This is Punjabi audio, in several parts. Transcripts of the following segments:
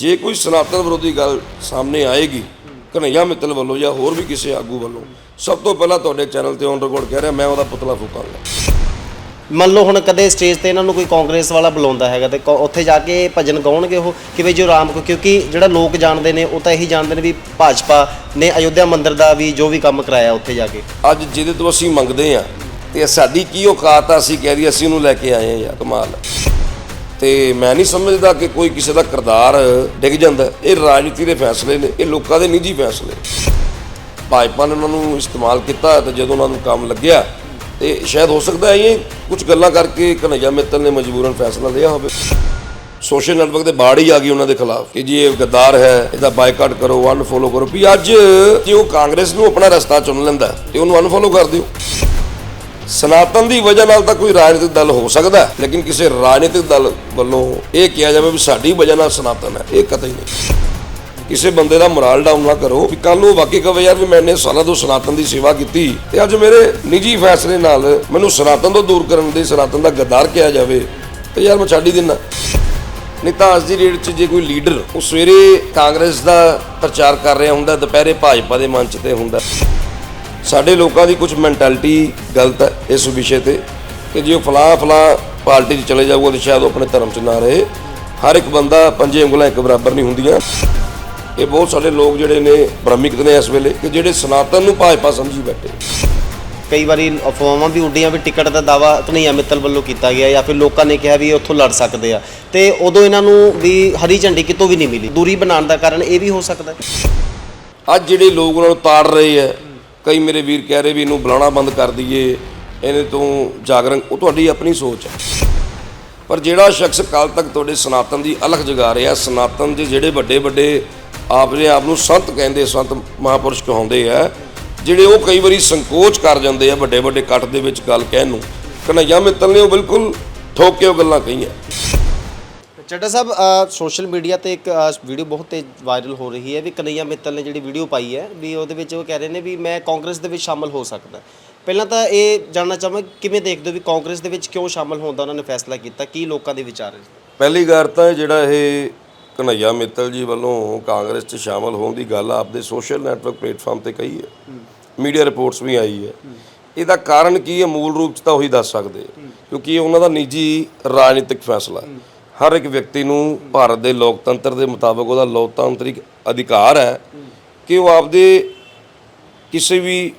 ਜੇ ਕੋਈ ਸਨਾਤਨ ਵਿਰੋਧੀ ਗੱਲ ਸਾਹਮਣੇ ਆਏਗੀ ਕਨਈਆ ਮਿੱਤਲ ਵੱਲੋਂ ਜਾਂ ਹੋਰ ਵੀ ਕਿਸੇ ਆਗੂ ਵੱਲੋਂ ਸਭ ਤੋਂ ਪਹਿਲਾਂ ਤੁਹਾਡੇ ਚੈਨਲ ਤੇ ਔਨ ਰਿਕਾਰਡ ਕਹਿ ਰਿਹਾ ਮੈਂ ਉਹਦਾ ਪੁਤਲਾ ਫੂਕਾਂਗਾ ਮੰਨ ਲਓ ਹੁਣ ਕਦੇ ਸਟੇਜ ਤੇ ਇਹਨਾਂ ਨੂੰ ਕੋਈ ਕਾਂਗਰਸ ਵਾਲਾ ਬੁਲਾਉਂਦਾ ਹੈਗਾ ਤੇ ਉੱਥੇ ਜਾ ਕੇ ਭਜਨ ਗਾਉਣਗੇ ਉਹ ਕਿ ਵੀ ਜੋ ਰਾਮ ਕੋ ਕਿਉਂਕਿ ਜਿਹੜਾ ਲੋਕ ਜਾਣਦੇ ਨੇ ਉਹ ਤਾਂ ਇਹੀ ਜਾਣਦੇ ਨੇ ਵੀ ਭਾਜਪਾ ਨੇ ਅਯੋਧਿਆ ਮੰਦਿਰ ਦਾ ਵੀ ਜੋ ਵੀ ਕੰਮ ਕਰਾਇਆ ਉੱਥੇ ਜਾ ਕੇ ਅੱਜ ਜਿਹਦੇ ਤੋਂ ਅਸੀਂ ਮੰਗਦੇ ਆ ਤੇ ਸਾਡੀ ਕੀ ਔਕਾਤ ਆ ਅਸੀਂ ਕਹਿ ਦਈਏ ਅਸੀਂ ਉਹਨੂੰ ਲੈ ਕੇ ਆਏ ਆ ਕਮਾਲ। ਤੇ ਮੈਂ ਨਹੀਂ ਸਮਝਦਾ ਕਿ ਕੋਈ ਕਿਸੇ ਦਾ ਕਿਰਦਾਰ ਡਿੱਗ ਜਾਂਦਾ। ਇਹ ਰਾਜਨੀਤੀ ਦੇ ਫੈਸਲੇ ਨੇ, ਇਹ ਲੋਕਾਂ ਦੇ ਨਿੱਜੀ ਫੈਸਲੇ। ਭਾਜਪਾ ਨੇ ਉਹਨਾਂ ਨੂੰ ਇਸਤੇਮਾਲ ਕੀਤਾ ਤੇ ਜਦੋਂ ਉਹਨਾਂ ਨੂੰ ਕੰਮ ਲੱਗਿਆ, ਤੇ ਸ਼ਾਇਦ ਹੋ ਸਕਦਾ ਹੈ ਇਹ ਕੁਝ ਗੱਲਾਂ ਕਰਕੇ ਕਨਈਆ ਮਿੱਤਲ ਨੇ ਮਜਬੂਰਨ ਫੈਸਲਾ ਲਿਆ ਹੋਵੇ। ਸੋਸ਼ਲ ਨੈਟਵਰਕ ਤੇ ਬਾੜ ਹੀ ਆ ਗਈ ਉਹਨਾਂ ਦੇ ਖਿਲਾਫ ਕਿ ਜੀ ਇਹ ਗੱਦਾਰ ਹੈ, ਇਹਦਾ ਬਾਈਕਾਟ ਕਰੋ, ਅਨਫੋਲੋ ਕਰੋ। ਵੀ ਅੱਜ ਜੇ ਉਹ ਕਾਂਗਰਸ ਨੂੰ ਆਪਣਾ ਰਸਤਾ ਚੁਣ ਲੈਂਦਾ ਤੇ ਉਹਨੂੰ ਅਨਫੋਲੋ ਕਰ ਦਿਓ। ਸਨਾਤਨ ਦੀ ਵਜ੍ਹਾ ਨਾਲ ਤਾਂ ਕੋਈ ਰਾਜਨੀਤਿਕ ਦਲ ਹੋ ਸਕਦਾ ਲੇਕਿਨ ਕਿਸੇ ਰਾਜਨੀਤਿਕ ਦਲ ਵੱਲੋਂ ਇਹ ਕਿਹਾ ਜਾਵੇ ਵੀ ਸਾਡੀ ਵਜ੍ਹਾ ਨਾਲ ਸਨਾਤਨ ਹੈ, ਇਹ ਕਤਈ ਨਹੀਂ। ਕਿਸੇ ਬੰਦੇ ਦਾ ਮੋਰਲ ਡਾਊਨ ਨਾ ਕਰੋ ਵੀ ਕੱਲ ਨੂੰ ਵਾਕਈ ਕਹੇ ਯਾਰ ਵੀ ਮੈਂ ਸਾਲਾਂ ਤੋਂ ਸਨਾਤਨ ਦੀ ਸੇਵਾ ਕੀਤੀ ਤੇ ਅੱਜ ਮੇਰੇ ਨਿੱਜੀ ਫੈਸਲੇ ਨਾਲ ਮੈਨੂੰ ਸਨਾਤਨ ਤੋਂ ਦੂਰ ਕਰਨ ਦੇ ਸਨਾਤਨ ਦਾ ਗੱਦਾਰ ਕਿਹਾ ਜਾਵੇ ਤੇ ਯਾਰ ਮੈਂ ਛੱਡ ਹੀ ਦਿੰਦਾ। ਨਹੀਂ ਤਾਂ ਅੱਜ ਦੀ ਡੇਟ 'ਚ ਜੇ ਕੋਈ ਲੀਡਰ ਉਹ ਸਵੇਰੇ ਕਾਂਗਰਸ ਦਾ ਪ੍ਰਚਾਰ ਕਰ ਰਿਹਾ ਹੁੰਦਾ, ਦੁਪਹਿਰੇ ਭਾਜਪਾ ਦੇ ਮੰਚ ਤੇ ਹੁੰਦਾ। ਸਾਡੇ ਲੋਕਾਂ ਦੀ ਕੁਝ ਮੈਂਟੈਲਿਟੀ ਗਲਤ ਹੈ ਇਸ ਵਿਸ਼ੇ ਤੇ ਕਿ ਜੇ ਉਹ ਫਲਾਂ ਫਲਾਂ ਪਾਰਟੀ 'ਚ ਚਲੇ ਜਾਊਗਾ ਤਾਂ ਸ਼ਾਇਦ ਉਹ ਆਪਣੇ ਧਰਮ 'ਚ ਨਾ ਰਹੇ। ਹਰ ਇੱਕ ਬੰਦਾ ਪੰਜੇ ਉਂਗਲਾਂ ਇੱਕ ਬਰਾਬਰ ਨਹੀਂ ਹੁੰਦੀਆਂ। ਇਹ ਬਹੁਤ ਸਾਰੇ ਲੋਕ ਜਿਹੜੇ ਨੇ ਭ੍ਰਮਿਕਤ ਨੇ ਇਸ ਵੇਲੇ ਕਿ ਜਿਹੜੇ ਸਨਾਤਨ ਨੂੰ ਭਾਜਪਾ ਸਮਝੀ ਬੈਠੇ। ਕਈ ਵਾਰੀ ਅਫਵਾਹਾਂ ਵੀ ਉੱਡੀਆਂ ਵੀ ਟਿਕਟ ਦਾ ਦਾਵਾ ਕਨਈਆ ਮਿੱਤਲ ਵੱਲੋਂ ਕੀਤਾ ਗਿਆ ਜਾਂ ਫਿਰ ਲੋਕਾਂ ਨੇ ਕਿਹਾ ਵੀ ਇਹ ਉੱਥੋਂ ਲੜ ਸਕਦੇ ਆ। ਤੇ ਉਦੋਂ ਇਹਨਾਂ ਨੂੰ ਵੀ ਹਰੀ ਝੰਡੀ ਕਿਤੋਂ ਵੀ ਨਹੀਂ ਮਿਲੀ। ਦੂਰੀ ਬਣਾਉਣ ਦਾ ਕਾਰਨ ਇਹ ਵੀ ਹੋ ਸਕਦਾ ਅੱਜ ਜਿਹੜੇ ਲੋਕ ਉਹਨਾਂ ਨੂੰ ਤਾੜ ਰਹੇ ਆ ਕਈ ਮੇਰੇ ਵੀਰ ਕਹਿ ਰਹੇ ਵੀ ਇਹਨੂੰ ਬੁਲਾਉਣਾ ਬੰਦ ਕਰ ਦਈਏ, ਇਹਨੇ ਤੋਂ ਜਾਗਰਣ, ਉਹ ਤੁਹਾਡੀ ਆਪਣੀ ਸੋਚ ਹੈ। ਪਰ ਜਿਹੜਾ ਸ਼ਖਸ ਕੱਲ ਤੱਕ ਤੁਹਾਡੇ ਸਨਾਤਨ ਦੀ ਅਲਖ ਜਗਾ ਰਿਹਾ, ਸਨਾਤਨ ਦੇ ਜਿਹੜੇ ਵੱਡੇ ਵੱਡੇ ਆਪਣੇ ਆਪ ਨੂੰ ਸੰਤ ਕਹਿੰਦੇ, ਸੰਤ ਮਹਾਪੁਰਸ਼ ਕਹਾਉਂਦੇ ਆ, ਜਿਹੜੇ ਉਹ ਕਈ ਵਾਰੀ ਸੰਕੋਚ ਕਰ ਜਾਂਦੇ ਆ ਵੱਡੇ ਵੱਡੇ ਇਕੱਠ ਦੇ ਵਿੱਚ ਗੱਲ ਕਹਿਣ ਨੂੰ। ਕਨਈਆ ਮਿੱਤਲ ਨੇ ਉਹ ਬਿਲਕੁਲ ਠੋਕ ਕੇ ਉਹ ਗੱਲਾਂ ਕਹੀਆਂ। ਚੱਡਾ ਸਾਹਿਬ ਸੋਸ਼ਲ ਮੀਡੀਆ ਤੇ ਇੱਕ ਵੀਡੀਓ ਬਹੁਤ ਤੇਜ਼ ਵਾਇਰਲ ਹੋ ਰਹੀ ਹੈ ਵੀ ਕਨਈਆ ਮਿੱਤਲ ਨੇ ਜਿਹੜੀ ਵੀਡੀਓ ਪਾਈ ਹੈ ਵੀ ਉਹਦੇ ਵਿੱਚ ਉਹ ਕਹਿ ਰਹੇ ਨੇ ਵੀ ਮੈਂ ਕਾਂਗਰਸ ਦੇ ਵਿੱਚ ਸ਼ਾਮਲ ਹੋ ਸਕਦਾ। ਪਹਿਲਾਂ ਤਾਂ ਇਹ ਜਾਣਨਾ ਚਾਹਾਂਗਾ ਕਿਵੇਂ ਦੇਖਦੇ ਹੋ ਵੀ ਕਾਂਗਰਸ ਦੇ ਵਿੱਚ ਕਿਉਂ ਸ਼ਾਮਲ ਹੋਣ ਦਾ ਉਹਨਾਂ ਨੇ ਫੈਸਲਾ ਕੀਤਾ ਕੀ ਲੋਕਾਂ ਦੇ ਵਿਚਾਰ ਹੈ ਪਹਿਲੀ ਗੱਲ ਤਾਂ ਜਿਹੜਾ ਇਹ ਕਨਈਆ ਮਿੱਤਲ ਜੀ ਵੱਲੋਂ ਕਾਂਗਰਸ 'ਚ ਸ਼ਾਮਲ ਹੋਣ ਦੀ ਗੱਲ ਆਪਦੇ ਸੋਸ਼ਲ ਨੈਟਵਰਕ ਪਲੇਟਫਾਰਮ ਤੇ ਕਹੀ ਹੈ। ਮੀਡੀਆ ਰਿਪੋਰਟਸ ਵੀ ਆਈ ਹੈ। ਇਹਦਾ ਕਾਰਨ ਕੀ ਹੈ? ਮੂਲ ਰੂਪ 'ਚ ਤਾਂ ਉਹੀ ਦੱਸ ਸਕਦੇ। ਕਿਉਂਕਿ ਇਹ ਉਹਨਾਂ ਦਾ ਨਿੱਜੀ ਰਾਜਨੀਤਿਕ ਫੈਸਲਾ ਹੈ। ਹਰ ਇੱਕ ਵਿਅਕਤੀ ਨੂੰ ਭਾਰਤ ਦੇ ਲੋਕਤੰਤਰ ਦੇ ਮੁਤਾਬਕ ਉਹਦਾ ਲੋਕਤਾਂਤਰਿਕ ਅਧਿਕਾਰ ਹੈ ਕਿ ਉਹ ਆਪਦੇ ਕਿਸੇ ਵੀ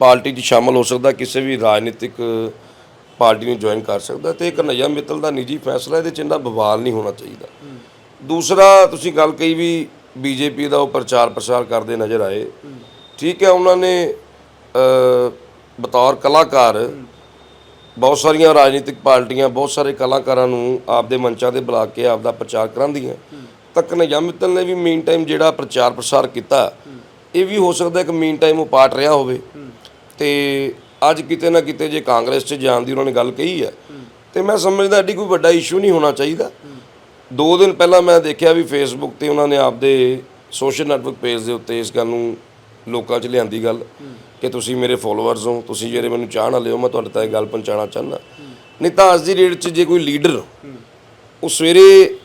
ਪਾਰਟੀ 'ਚ ਸ਼ਾਮਲ ਹੋ ਸਕਦਾ, ਕਿਸੇ ਵੀ ਰਾਜਨੀਤਿਕ ਪਾਰਟੀ ਨੂੰ ਜੁਆਇਨ ਕਰ ਸਕਦਾ ਤੇ ਇਹ ਕਨਈਆ ਮਿੱਤਲ ਦਾ ਨਿੱਜੀ ਫੈਸਲਾ ਇਹਦੇ 'ਚ ਇੰਨਾ ਬਵਾਲ ਨਹੀਂ ਹੋਣਾ ਚਾਹੀਦਾ। ਦੂਸਰਾ, ਤੁਸੀਂ ਗੱਲ ਕਹੀ ਵੀ ਬੀਜੇਪੀ ਦਾ ਉਹ ਪ੍ਰਚਾਰ ਪ੍ਰਸਾਰ ਕਰਦੇ ਨਜ਼ਰ ਆਏ। ਠੀਕ ਹੈ, ਉਹਨਾਂ ਨੇ ਬਤੌਰ ਕਲਾਕਾਰ ਬਹੁਤ ਸਾਰੀਆਂ ਰਾਜਨੀਤਿਕ ਪਾਰਟੀਆਂ, ਬਹੁਤ ਸਾਰੇ ਕਲਾਕਾਰਾਂ ਨੂੰ ਆਪਦੇ ਮੰਚਾਂ ਤੇ ਬੁਲਾ ਕੇ ਆਪਦਾ ਪ੍ਰਚਾਰ ਕਰਾਉਂਦੀਆਂ ਤੱਕ ਕਨਈਆ ਮਿੱਤਲ ਨੇ ਵੀ ਮੇਨ ਟਾਈਮ ਜਿਹੜਾ ਪ੍ਰਚਾਰ ਪ੍ਰਸਾਰ ਕੀਤਾ, ਇਹ ਵੀ ਹੋ ਸਕਦਾ ਕਿ ਮੇਨ ਟਾਈਮ ਉਹ ਪਾਰਟ ਰਿਹਾ ਹੋਵੇ। ਤੇ ਅੱਜ ਕਿਤੇ ਨਾ ਕਿਤੇ ਜੇ ਕਾਂਗਰਸ 'ਚ ਜਾਣ ਦੀ ਉਹਨਾਂ ਨੇ ਗੱਲ ਕਹੀ ਹੈ, ਤੇ ਮੈਂ ਸਮਝਦਾ ਐਡੀ ਕੋਈ ਵੱਡਾ ਇਸ਼ੂ ਨਹੀਂ ਹੋਣਾ ਚਾਹੀਦਾ। ਦੋ ਦਿਨ ਪਹਿਲਾਂ ਮੈਂ ਦੇਖਿਆ ਵੀ ਫੇਸਬੁੱਕ ਤੇ ਉਹਨਾਂ ਨੇ ਆਪਦੇ ਸੋਸ਼ਲ ਨੈਟਵਰਕ ਪੇਜ ਦੇ ਉੱਤੇ ਇਸ ਗੱਲ ਨੂੰ ਲੋਕਾਂ 'ਚ ਲਿਆਂਦੀ ਗੱਲ ਕਿ ਤੁਸੀਂ ਮੇਰੇ ਫੋਲੋਅਰਸ ਹੋ ਤੁਸੀਂ ਜਿਹੜੇ ਮੈਨੂੰ ਚਾਹਣ ਵਾਲੇ ਹੋ ਮੈਂ ਤੁਹਾਡੇ ਤੱਕ ਇਹ ਗੱਲ ਪਹੁੰਚਾਉਣਾ ਚਾਹੁੰਦਾ। ਨਹੀਂ ਤਾਂ ਅੱਜ ਦੀ ਡੇਟ 'ਚ ਜੇ ਕੋਈ ਲੀਡਰ ਉਹ ਸਵੇਰੇ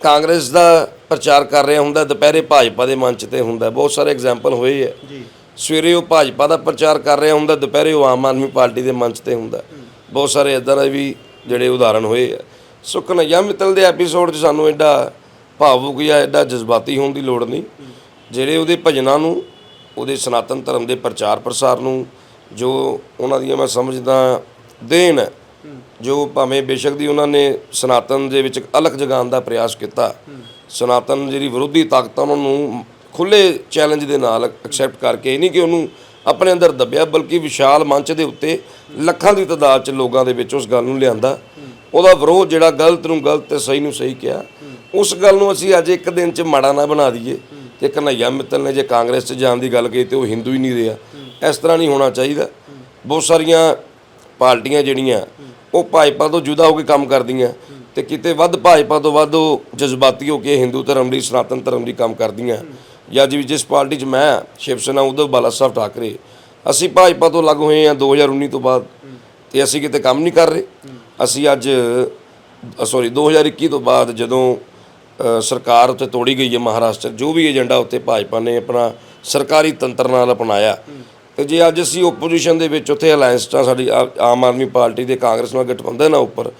ਕਾਂਗਰਸ ਦਾ ਪ੍ਰਚਾਰ ਕਰ ਰਿਹਾ ਹੁੰਦਾ ਦੁਪਹਿਰੇ ਭਾਜਪਾ ਦੇ ਮੰਚ ਤੇ ਹੁੰਦਾ ਬਹੁਤ ਸਾਰੇ ਐਗਜ਼ਾਮਪਲ ਹੋਏ ਆ। ਸਵੇਰੇ ਉਹ ਭਾਜਪਾ ਦਾ ਪ੍ਰਚਾਰ ਕਰ ਰਿਹਾ ਹੁੰਦਾ ਦੁਪਹਿਰੇ ਉਹ ਆਮ ਆਦਮੀ ਪਾਰਟੀ ਦੇ ਮੰਚ ਤੇ ਹੁੰਦਾ। ਬਹੁਤ ਸਾਰੇ ਇਦਾਂ ਦੇ ਵੀ ਜਿਹੜੇ ਉਦਾਹਰਣ ਹੋਏ ਆ। ਸੋ ਕਨਈਆ ਮਿੱਤਲ ਦੇ ਐਪੀਸੋਡ 'ਚ ਸਾਨੂੰ ਐਡਾ ਭਾਵੁਕ ਜਾਂ ਐਡਾ ਜਜ਼ਬਾਤੀ ਹੋਣ ਦੀ ਲੋੜ ਨਹੀਂ। ਜਿਹੜੇ ਉਹਦੇ ਭਜਨਾਂ ਨੂੰ ਉਹਦੇ ਸਨਾਤਨ ਧਰਮ ਦੇ ਪ੍ਰਚਾਰ ਪ੍ਰਸਾਰ ਨੂੰ ਜੋ ਉਹਨਾਂ ਦੀਆਂ ਮੈਂ ਸਮਝਦਾ ਦੇਣ, ਜੋ ਭਾਵੇਂ ਬੇਸ਼ੱਕ ਦੀ ਉਹਨਾਂ ਨੇ ਸਨਾਤਨ ਦੇ ਵਿੱਚ ਇੱਕ ਅਲਖ ਜਗਾਉਣ ਦਾ ਪ੍ਰਯਾਸ ਕੀਤਾ, ਸਨਾਤਨ ਜਿਹੜੀ ਵਿਰੋਧੀ ਤਾਕਤਾਂ ਉਹਨਾਂ ਨੂੰ ਖੁੱਲੇ ਚੈਲੰਜ ਦੇ ਨਾਲ ਐਕਸੈਪਟ ਕਰਕੇ, ਇਹ ਨਹੀਂ ਕਿ ਉਹਨੂੰ ਆਪਣੇ ਅੰਦਰ ਦੱਬਿਆ, ਬਲਕਿ ਵਿਸ਼ਾਲ ਮੰਚ ਦੇ ਉੱਤੇ ਲੱਖਾਂ ਦੀ ਤਾਦਾਦ 'ਚ ਲੋਕਾਂ ਦੇ ਵਿੱਚ ਉਸ ਗੱਲ ਨੂੰ ਲਿਆਂਦਾ। ਉਹਦਾ ਵਿਰੋਧ ਜਿਹੜਾ ਗਲਤ ਨੂੰ ਗਲਤ ਤੇ ਸਹੀ ਨੂੰ ਸਹੀ ਕਿਹਾ। ਉਸ ਗੱਲ ਨੂੰ ਅਸੀਂ ਅੱਜ ਇੱਕ ਦਿਨ 'ਚ ਮਾੜਾ ਨਾ ਬਣਾ ਦਈਏ। ਕਿ ਕਨਈਆ ਮਿੱਤਲ ਨੇ ਜੇ ਕਾਂਗਰਸ 'ਚ ਜਾਣ ਦੀ ਗੱਲ ਕੀਤੀ ਤੇ ਉਹ ਹਿੰਦੂ ਹੀ ਨਹੀਂ ਰਿਹਾ। ਇਸ ਤਰ੍ਹਾਂ ਨਹੀਂ ਹੋਣਾ ਚਾਹੀਦਾ। ਬਹੁਤ ਸਾਰੀਆਂ ਪਾਰਟੀਆਂ ਜਿਹੜੀਆਂ, ਉਹ ਭਾਜਪਾ ਤੋਂ ਜੁਦਾ ਹੋ ਕੇ ਕੰਮ ਕਰਦੀਆਂ ਤੇ ਕਿਤੇ ਵੱਧ ਭਾਜਪਾ ਤੋਂ ਵੱਧ ਉਹ ਜਜ਼ਬਾਤੀ ਹੋ ਕੇ ਹਿੰਦੂ ਧਰਮ ਦੀ, ਸਨਾਤਨ ਧਰਮ ਦੀ ਕੰਮ ਕਰਦੀਆਂ। ਜਾਂ ਜਿਵੇਂ ਜਿਸ ਪਾਰਟੀ 'ਚ ਮੈਂ ਸ਼ਿਵ ਸੈਨਾ ਉद्धਵ ਬਾਲਾ ਸਾਹਿਬ ਠਾਕਰੇ, ਅਸੀਂ ਭਾਜਪਾ ਤੋਂ ਅਲੱਗ ਹੋਏ ਹਾਂ 2019 ਤੋਂ ਬਾਅਦ ਤੇ ਅਸੀਂ ਕਿਤੇ ਕੰਮ ਨਹੀਂ ਕਰ ਰਹੇ। ਅਸੀਂ ਅੱਜ ਸੌਰੀ 2021 ਤੋਂ ਬਾਅਦ ਜਦੋਂ ਸਰਕਾਰ ਉੱਤੇ ਤੋੜੀ ਗਈ ਹੈ ਮਹਾਰਾਸ਼ਟਰ, ਜੋ ਵੀ ਏਜੰਡਾ ਉੱਤੇ ਭਾਜਪਾ ਨੇ ਆਪਣਾ ਸਰਕਾਰੀ ਤੰਤਰ ਨਾਲ ਅਪਣਾਇਆ। ਤੇ ਜੇ ਅੱਜ ਅਸੀਂ ਓਪੋਜੀਸ਼ਨ ਦੇ ਵਿੱਚ ਉੱਥੇ ਅਲਾਈਅੰਸਾਂ ਸਾਡੀ ਆਮ ਆਦਮੀ ਪਾਰਟੀ ਦੇ ਕਾਂਗਰਸ ਨਾਲ ਗਠਬੰਧਨ ਆ ਉੱਪਰ,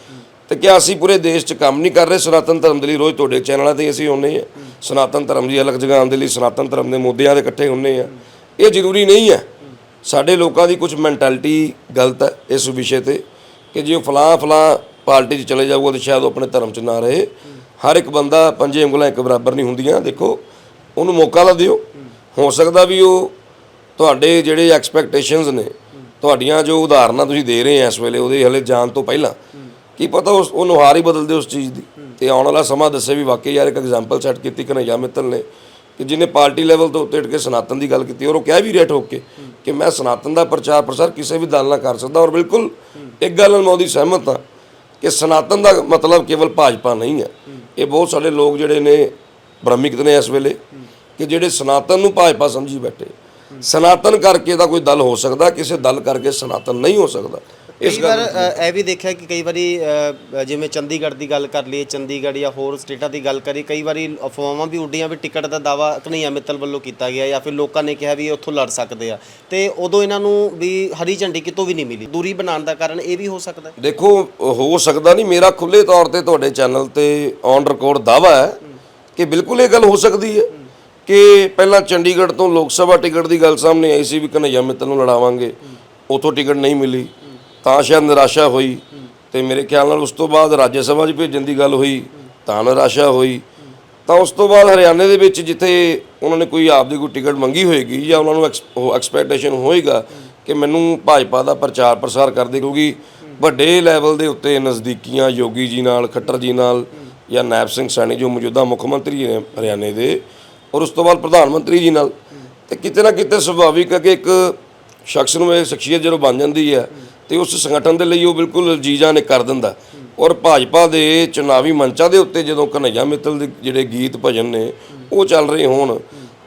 ਤੇ ਕਿਆ ਅਸੀਂ ਪੂਰੇ ਦੇਸ਼ 'ਚ ਕੰਮ ਨਹੀਂ ਕਰ ਰਹੇ? ਸਨਾਤਨ ਧਰਮ ਦੇ ਲਈ ਰੋਜ਼ ਤੁਹਾਡੇ ਚੈਨਲਾਂ ਤੇ ਅਸੀਂ ਹੁੰਨੇ ਆ ਸਨਾਤਨ ਧਰਮ ਦੀ ਅਲੱਗ ਜਗ੍ਹਾ ਦੇ ਲਈ ਸਨਾਤਨ ਧਰਮ ਦੇ ਮੁੱਦਿਆਂ ਦੇ ਇਕੱਠੇ ਹੁੰਨੇ ਆ ਇਹ ਜ਼ਰੂਰੀ ਨਹੀਂ ਹੈ। ਸਾਡੇ ਲੋਕਾਂ ਦੀ ਕੁਝ ਮੈਂਟੈਲਿਟੀ ਗਲਤ ਹੈ ਇਸ ਵਿਸ਼ੇ ਤੇ ਕਿ ਜੇ ਉਹ ਫਲਾਂ ਫਲਾਂ ਪਾਰਟੀ 'ਚ ਚਲੇ ਜਾਊਗਾ, ਤਾਂ ਸ਼ਾਇਦ ਉਹ ਆਪਣੇ ਧਰਮ 'ਚ ਨਾ ਰਹੇ। ਹਰ ਇੱਕ ਬੰਦਾ ਪੰਜੇ ਉਂਗਲਾਂ ਇੱਕ ਬਰਾਬਰ ਨਹੀਂ ਹੁੰਦੀਆਂ, ਦੇਖੋ, ਉਹਨੂੰ ਮੌਕਾ ਤਾਂ ਦਿਓ। ਹੋ ਸਕਦਾ ਵੀ ਉਹ ਤੁਹਾਡੇ ਜਿਹੜੇ ਐਕਸਪੈਕਟੇਸ਼ਨਸ ਨੇ, ਤੁਹਾਡੀਆਂ ਜੋ ਉਦਾਹਰਨਾਂ ਤੁਸੀਂ ਦੇ ਰਹੇ ਆ ਇਸ ਵੇਲੇ, ਉਹਦੇ ਹਲੇ ਜਾਣ ਤੋਂ ਪਹਿਲਾਂ, ਕੀ ਪਤਾ ਉਸ ਉਹ ਨੁਹਾਰ ਹੀ ਬਦਲ ਦੇ ਉਸ ਚੀਜ਼ ਦੀ। ਤੇ ਆਉਣ ਵਾਲਾ ਸਮਾਂ ਦੱਸੇ ਵੀ ਵਾਕਈ ਯਾਰ ਇੱਕ ਐਗਜ਼ਾਮਪਲ ਸੈੱਟ ਕੀਤੀ ਕਨਈਆ ਮਿੱਤਲ ਨੇ, ਕਿ ਜਿਹਨੇ ਪਾਰਟੀ ਲੈਵਲ ਤੋਂ ਉੱਤੇ ਉੱਠ ਕੇ ਸਨਾਤਨ ਦੀ ਗੱਲ ਕੀਤੀ, ਔਰ ਉਹ ਕਹਿ ਵੀ ਰਿਹਾ ਠੋਕ ਕੇ ਕਿ ਮੈਂ ਸਨਾਤਨ ਦਾ ਪ੍ਰਚਾਰ ਪ੍ਰਸਾਰ ਕਿਸੇ ਵੀ ਦਲ ਨਾਲ ਕਰ ਸਕਦਾ, ਔਰ ਬਿਲਕੁਲ ਇੱਕ ਗੱਲ ਨਾਲ ਮੈਂ ਉਹਦੀ ਸਹਿਮਤ ਹਾਂ ਕਿ ਸਨਾਤਨ ਦਾ ਮਤਲਬ ਕੇਵਲ ਭਾਜਪਾ ਨਹੀਂ ਹੈ। ਇਹ ਬਹੁਤ ਸਾਰੇ ਲੋਕ ਜਿਹੜੇ ਨੇ ਬ੍ਰਹਮਿਕਤ ਨੇ ਇਸ ਵੇਲੇ ਕਿ ਜਿਹੜੇ ਸਨਾਤਨ ਨੂੰ ਭਾਜਪਾ ਸਮਝੀ ਬੈਠੇ। ਸਨਾਤਨ ਕਰਕੇ ਤਾਂ ਕੋਈ ਦਲ ਹੋ ਸਕਦਾ, ਕਿਸੇ ਦਲ ਕਰਕੇ ਸਨਾਤਨ ਨਹੀਂ ਹੋ ਸਕਦਾ। ਇਸ ਕਈ ਵਾਰ ਅ, ਇਹ ਵੀ ਦੇਖਿਆ ਕਿ ਕਈ ਵਾਰੀ ਅ, ਜਿਵੇਂ ਚੰਡੀਗੜ੍ਹ ਦੀ ਗੱਲ ਕਰ ਲਈਏ ਚੰਡੀਗੜ੍ਹ ਜਾਂ ਹੋਰ ਸਟੇਟਾਂ ਦੀ ਗੱਲ ਕਰੀ ਕਈ ਵਾਰੀ ਅਫਵਾਹਾਂ ਵੀ ਉੱਡੀਆਂ ਵੀ ਟਿਕਟ ਦਾ ਦਾਵਾ ਕਨਈਆ ਮਿੱਤਲ ਵੱਲੋਂ ਕੀਤਾ ਗਿਆ ਜਾਂ ਫਿਰ ਲੋਕਾਂ ਨੇ ਕਿਹਾ ਵੀ ਇਹ ਉੱਥੋਂ ਲੜ ਸਕਦੇ ਆ। ਤੇ ਉਦੋਂ ਇਹਨਾਂ ਨੂੰ ਵੀ ਹਰੀ ਝੰਡੀ ਕਿਤੋਂ ਵੀ ਨਹੀਂ ਮਿਲੀ। ਦੂਰੀ ਬਣਾਉਣ ਦਾ ਕਾਰਨ ਇਹ ਵੀ ਹੋ ਸਕਦਾ ਹੈ? ਦੇਖੋ ਹੋ ਸਕਦਾ ਨਹੀਂ। ਮੇਰਾ ਖੁੱਲੇ ਤੌਰ ਤੇ ਤੁਹਾਡੇ ਚੈਨਲ ਤੇ ਔਨ ਰਿਕਾਰਡ ਦਾਵਾ ਹੈ ਕਿ ਬਿਲਕੁਲ ਇਹ ਗੱਲ ਹੋ ਸਕਦੀ ਹੈ ਕਿ ਪਹਿਲਾਂ ਚੰਡੀਗੜ੍ਹ ਤੋਂ ਲੋਕ ਸਭਾ ਟਿਕਟ ਦੀ ਗੱਲ ਸਾਹਮਣੇ ਆਈ ਸੀ ਵੀ ਕਨਈਆ ਮਿੱਤਲ ਨੂੰ ਲੜਾਵਾਂਗੇ। ਉਥੋਂ ਟਿਕਟ ਨਹੀਂ ਮਿਲੀ। ਤਾਂ ਸ਼ਾਇਦ ਨਿਰਾਸ਼ਾ ਹੋਈ ਤੇ ਮੇਰੇ ਖਿਆਲ ਨਾਲ ਉਸ ਤੋਂ ਬਾਅਦ ਰਾਜ ਸਭਾ 'ਚ ਭੇਜਣ ਦੀ ਗੱਲ ਹੋਈ, ਤਾਂ ਨਿਰਾਸ਼ਾ ਹੋਈ। ਤਾਂ ਉਸ ਤੋਂ ਬਾਅਦ ਹਰਿਆਣੇ ਦੇ ਵਿੱਚ ਜਿੱਥੇ ਉਹਨਾਂ ਨੇ ਕੋਈ ਆਪ ਦੀ ਕੋਈ ਟਿਕਟ ਮੰਗੀ ਹੋਏਗੀ ਜਾਂ ਉਹਨਾਂ ਨੂੰ ਐਕਸ- ਉਹ ਐਕਸਪੈਕਟੇਸ਼ਨ ਹੋਏਗਾ ਕਿ ਮੈਨੂੰ ਭਾਜਪਾ ਦਾ ਪ੍ਰਚਾਰ ਪ੍ਰਸਾਰ ਕਰਦੇ ਕਿਉਂਕਿ ਵੱਡੇ ਲੈਵਲ ਦੇ ਉੱਤੇ ਨਜ਼ਦੀਕੀਆਂ ਯੋਗੀ ਜੀ ਨਾਲ, ਖੱਟਰ ਜੀ ਨਾਲ ਜਾਂ ਨੈਬ ਸਿੰਘ ਸੈਣੀ ਜੋ ਮੌਜੂਦਾ ਮੁੱਖ ਮੰਤਰੀ ਨੇ ਹਰਿਆਣੇ ਦੇ ਔਰ ਉਸ ਤੋਂ ਬਾਅਦ ਪ੍ਰਧਾਨ ਮੰਤਰੀ ਜੀ ਨਾਲ। ਤੇ ਕਿਤੇ ਨਾ ਕਿਤੇ ਸੁਭਾਵਿਕ ਹੈ ਕਿ ਇੱਕ ਸ਼ਖਸ ਨੂੰ ਇਹ ਸ਼ਖਸੀਅਤ ਜਦੋਂ ਬਣ ਜਾਂਦੀ ਹੈ ਤੇ ਉਸ ਸੰਗਠਨ ਦੇ ਲਈ ਉਹ ਬਿਲਕੁਲ ਜੀਜਾਂ ਨੇ ਕਰ ਦਿੰਦਾ। ਔਰ ਭਾਜਪਾ ਦੇ ਚੁਣਾਵੀ ਮੰਚਾਂ ਦੇ ਉੱਤੇ ਜਦੋਂ ਕਨਈਆ ਮਿੱਤਲ ਦੇ ਜਿਹੜੇ ਗੀਤ ਭਜਨ ਨੇ, ਉਹ ਚੱਲ ਰਹੇ ਹੋਣ,